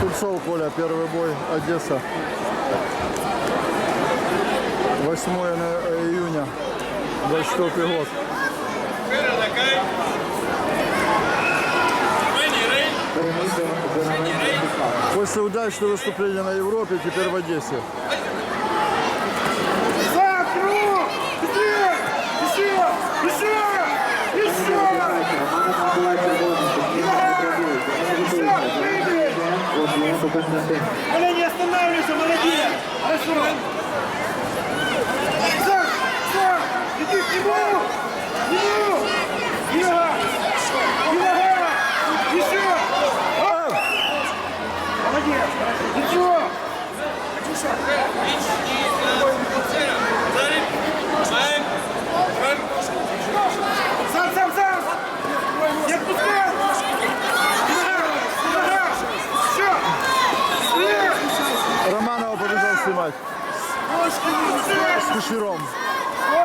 Кульцов Коля, первый бой, Одесса. 8 на- июня, 24 год. После удачного выступления на Европе, теперь в Одессе. Еще! Еще! Еще! Коля, не останавливайся, молодец! Хорошо! Так, так! Иди к нему! К нему! Юга! Юга! Еще! Оп! Молодец! Еще! Сам, сам, сам! Не отпускай! Юга! Юга! Еще! Быстрее! Романова побежал снимать с Кушером.